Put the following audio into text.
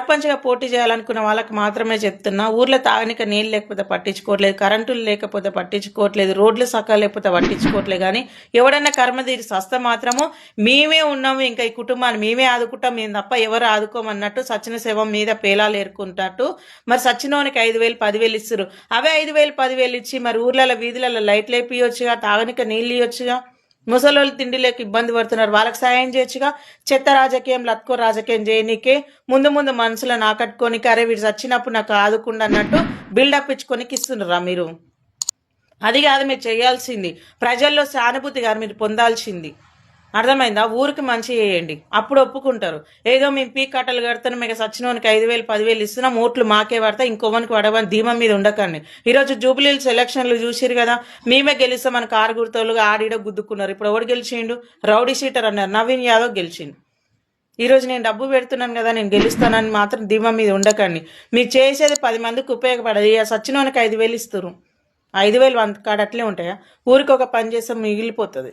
సర్పంచ్గా పోటీ చేయాలనుకున్న వాళ్ళకి మాత్రమే చెప్తున్నా ఊర్లో తాగనిక నీళ్ళు లేకపోతే పట్టించుకోవట్లేదు కరెంటులు లేకపోతే పట్టించుకోవట్లేదు రోడ్లు సక్క లేకపోతే పట్టించుకోవట్లేదు కానీ ఎవడన్నా కర్మ తీరి మాత్రము మేమే ఉన్నాము ఇంకా ఈ కుటుంబాన్ని మేమే ఆదుకుంటాం మేము తప్ప ఎవరు ఆదుకోమన్నట్టు సచిన శవం మీద పేలాలు ఏరుకుంటాట్టు మరి సచ్చినోనికి ఐదు వేలు పదివేలు ఇస్తారు అవే ఐదు వేలు పదివేలు ఇచ్చి మరి ఊర్లలో వీధులలో లైట్లు వేపియొచ్చుగా తాగనిక నీళ్ళు ఇవ్వచ్చుగా ముసలోళ్ళు తిండి లేక ఇబ్బంది పడుతున్నారు. వాళ్ళకి సాయం చేయొచ్చుగా. చెత్త రాజకీయం లత్కో రాజకీయం చేయనీకే ముందు ముందు మనసులను ఆకట్టుకొని అరే వీడు చచ్చినప్పుడు నాకు ఆదుకుండా అన్నట్టు బిల్డప్ ఇచ్చుకొని ఇస్తున్నారా మీరు? అది కాదు మీరు చేయాల్సింది. ప్రజల్లో సానుభూతి గారు మీరు పొందాల్సింది. అర్థమైందా? ఊరికి మంచి చేయండి. అప్పుడు ఒప్పుకుంటారు. ఏదో మేము పీక్ కట్టలు కడతాను మీకు సచ్చినోనికి ఐదు వేలు పదివేలు ఇస్తున్నాం ఓట్లు మాకే పడతా ఇంకోవనికి పడవని ధీమం మీద ఉండకండి. ఈరోజు జూబిలీలు సెలక్షన్లు చూసిరు కదా మేమే గెలిస్తాం మన కారు గుర్తోలుగా ఆడిడ గుద్దుకున్నారు. ఇప్పుడు ఎవడు గెలిచిండు? రౌడీ షీటర్ అన్నారు. నవీన్ యాదవ్ గెలిచిండు. ఈరోజు నేను డబ్బు పెడుతున్నాను కదా నేను గెలుస్తానని మాత్రం ధీమా మీద ఉండకండి. మీరు చేసేది పది మందికి ఉపయోగపడదు. ఇక సచ్చినోనికి ఐదు వేలు ఇస్తారు ఐదు వేలు వంద కాడ అట్లే ఉంటాయా? ఊరికి ఒక పని చేస్తే మిగిలిపోతుంది.